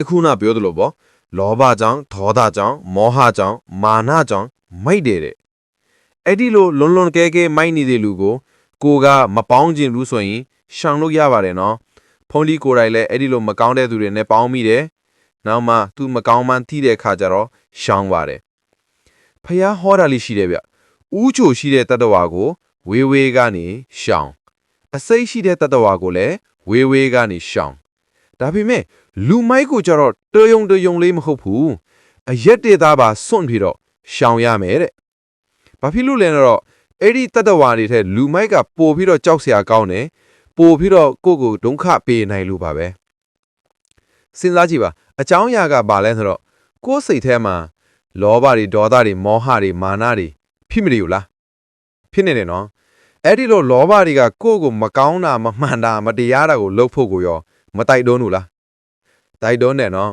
အခုနပြောသလိုပေါ့လောဘကြောင့်ဒေါသကြောင့်မောဟကြောင့်မာနကြောင့်မိုက်တယ်တဲ့အဲ့ဒီလိုလွန်လွန်ကဲကဲမိုက်နေတဲ့လူကိုကိုကမပေါင်းခြင်းဘူးဆိုရင်ရှောင်လို့ရပါတယ်နော်ဖုန်လီကိုယ်တိုင်လည်းအဲ့ဒီလိုမကောင်းတဲ့သူတွေနဲ့ပေါင်းမိတယ်နောက်မှသူမကောင်းမှန်းသိတဲ့အခါကျတော့ရှောင်ပါတယ်ဖះဟောတာလေးရှိတယ်ဗျဥချိုရှိတဲ့တတ္တဝါကို ဝေးဝေးကနေရှောင်အစိတ်ရှိတဲ့တတ္တဝါကိုလည်းဝေးဝေးကနေရှောင် ဒါပေမဲ့လူမိုက်ကိုကြတော့တယုံတယုံလေးမဟုတ်ဘူးအရက်တေသားပါစွန့်ပြီးတော့ရှောင်ရမယ်တဲ့ဘာဖြစ်လို့လဲဆိုတော့အဲ့ဒီတတ္တဝါတွေထဲလူမိုက်ကပို့ပြီးတော့ကြောက်စရာကောင်းတယ်ပို့ပြီးတော့ကိုယ့်ကိုဒုက္ခပေးနိုင်လို့ပါပဲစဉ်းစားကြည့်ပါအကြောင်းအရာကဘာလဲဆိုတော့ကိုယ်စိတ်ထဲမှာလောဘတွေဒေါသတွေမောဟတွေမာနတွေဖြစ်မနေဘူးလားဖြစ်နေတယ်နော်အဲ့ဒီလိုလောဘတွေကကိုယ့်ကိုမကောင်းတာမမှန်တာမတရားတာကိုလုပ်ဖို့ကိုရော မတိုက်တွန်းဘူးလားတိုက်တွန်းတယ်နော်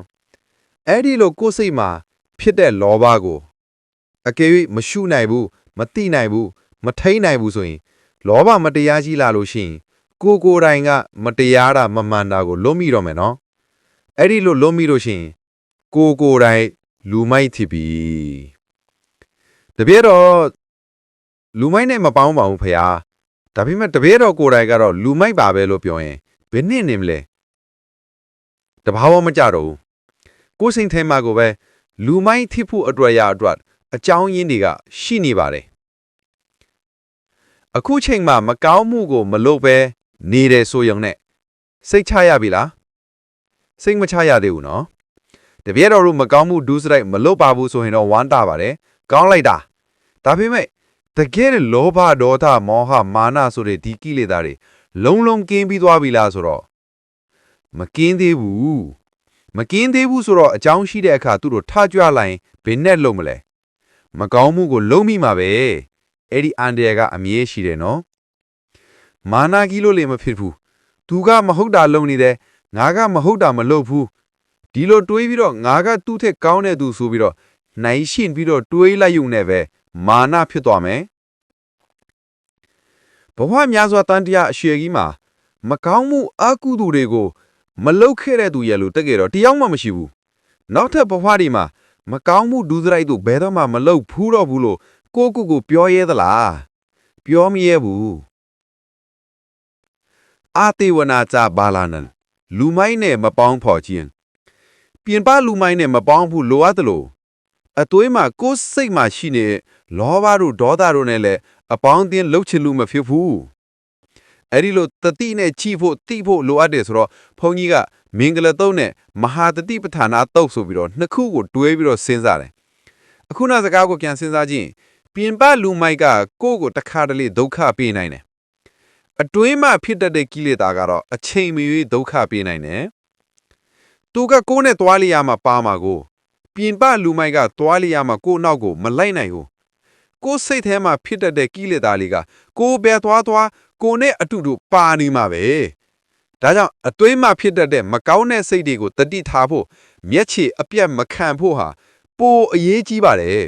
အဲ့ဒီလိုကိုယ်စိတ်မှာဖြစ်တဲ့လောဘကိုအကယ်၍မရှုနိုင်ဘူးမတိနိုင်ဘူးမထိန်နိုင်ဘူးဆိုရင် လောဘမတရားကြီးလာလို့ရှိရင်ကိုယ်ကိုယ်တိုင်က မတရားတာမမှန်တာကိုလွတ်မိတော့မယ်နော်အဲ့ဒီလိုလွတ်မိလို့ရှိရင်ကိုယ်ကိုယ်တိုင်လူမိုက်ဖြစ်ပြီတပြည့်တော့လူမိုက်နဲ့မပေါင်းပါဘူးဖះဒါပေမဲ့တပြည့်တော့ကိုယ်တိုင်ကတော့လူမိုက်ပါပဲလို့ပြောရင်ဘယ်နှစ်နေမလဲ တဘာဝမကြတော့ဘူးကိုယ်စိတ်ထဲမှာကိုပဲလူမိုင်းထိဖို့အတွက်ရအတွက်အကြောင်းရင်းတွေကရှိနေပါတယ်အခုချိန်မှာမကောင်းမှုကိုမလုပ်ပဲနေတယ်ဆိုရင်နဲ့စိတ်ချရပြီလားစိတ်မချရသေးဘူးနော်တပြည့်တော်တို့မကောင်းမှုဒုစရိုက်မလုပ်ပါဘူးဆိုရင်တော့ဝမ်းတာပါတယ်ကောင်းလိုက်တာဒါပေမဲ့တကယ်လောဘဒေါသမောဟမာနဆိုတဲ့ဒီကိလေသာတွေလုံးလုံးကင်းပြီးသွားပြီလားဆိုတော့ မကင်းသေးဘူးမကင်းသေးဘူးဆိုတော့အကြောင်းရှိတဲ့အခါသူတို့ထကြွလိုက်ရင်ဘယ်နဲ့လုံးမလဲမကောင်းမှုကိုလုံးမိမှာပဲအဲ့ဒီအန်ဒီယာကအမြဲရှိတယ်နော်မာနာကြီးလို့လည်းမဖြစ်ဘူးသူကမဟုတ်တာလုံးနေတယ်ငါကမဟုတ်တာမလုပ်ဘူးဒီလိုတွေးပြီးတော့ငါကသူ့ထက်ကောင်းတဲ့သူဆိုပြီးတော့နိုင်ရှင်ပြီးတော့တွေးလိုက်ရုံနဲ့ပဲမာနဖြစ်သွားမယ်ဘဝများစွာတန်တရားအရွယ်ကြီးမှာမကောင်းမှုအကုသိုလ်တွေကို မလုတ်ခဲ့တဲ့သူရဲ့လို့တကယ်တော့တယောက်မှမရှိဘူးနောက်ထပ်ဘဝဒီမှာမကောင်းမှုဒုစရိုက်တို့ဘယ်တော့မှမလုတ်ဘူးတော့ဘူးလို့ကိုကိုကိုပြောရဲသလားပြောမရဲဘူးအာတေဝနာကြဘာလာနန်လူမိုင်းနဲ့မပေါင်းဖော်ခြင်းပြင်ပလူမိုင်းနဲ့မပေါင်းဘူးလိုအပ်တယ်လို့အသွေးမှာကိုယ်စိတ်မှာရှိနေလောဘတို့ဒေါသတို့နဲ့လည်းအပေါင်းအသင်းလှုပ်ချင်လို့မဖြစ်ဘူး အဲ့ဒီလိုတတိနဲ့ချီဖို့တိဖို့လိုအပ်တယ်ဆိုတော့ဘုန်းကြီးကမင်္ဂလာတုံးနဲ့မဟာတတိပဋ္ဌာနာတုတ်ဆိုပြီးတော့နှစ်ခုကိုတွဲပြီးတော့စဉ်းစားတယ်အခုနောက်စကားကိုပြန်စဉ်းစားကြည့်ရင်ပြင်ပလူမိုက်ကကိုယ့်ကိုတစ်ခါတလေဒုက္ခပေးနိုင်တယ်အတွင်းမှာဖြစ်တတ်တဲ့ကိလေသာကတော့အချိန်မရွေးဒုက္ခပေးနိုင်တယ်သူကကိုယ်နဲ့တွားလျာမှာပါမှာကိုပြင်ပလူမိုက်ကတွားလျာမှာကိုယ့်နောက်ကိုမလိုက်နိုင်ဘူးကိုယ်စိတ်ထဲမှာဖြစ်တတ်တဲ့ကိလေသာလေးကကိုယ်ပဲသွားသွား ကိုယ်နဲ့အတူတူပါနေမှာပဲဒါကြောင့်အသွေးမှဖြစ်တတ်တဲ့မကောင်းတဲ့စိတ်တွေကိုတတိထားဖို့မျက်ခြေအပြတ်မခံဖို့ဟာပိုအရေးကြီးပါတယ်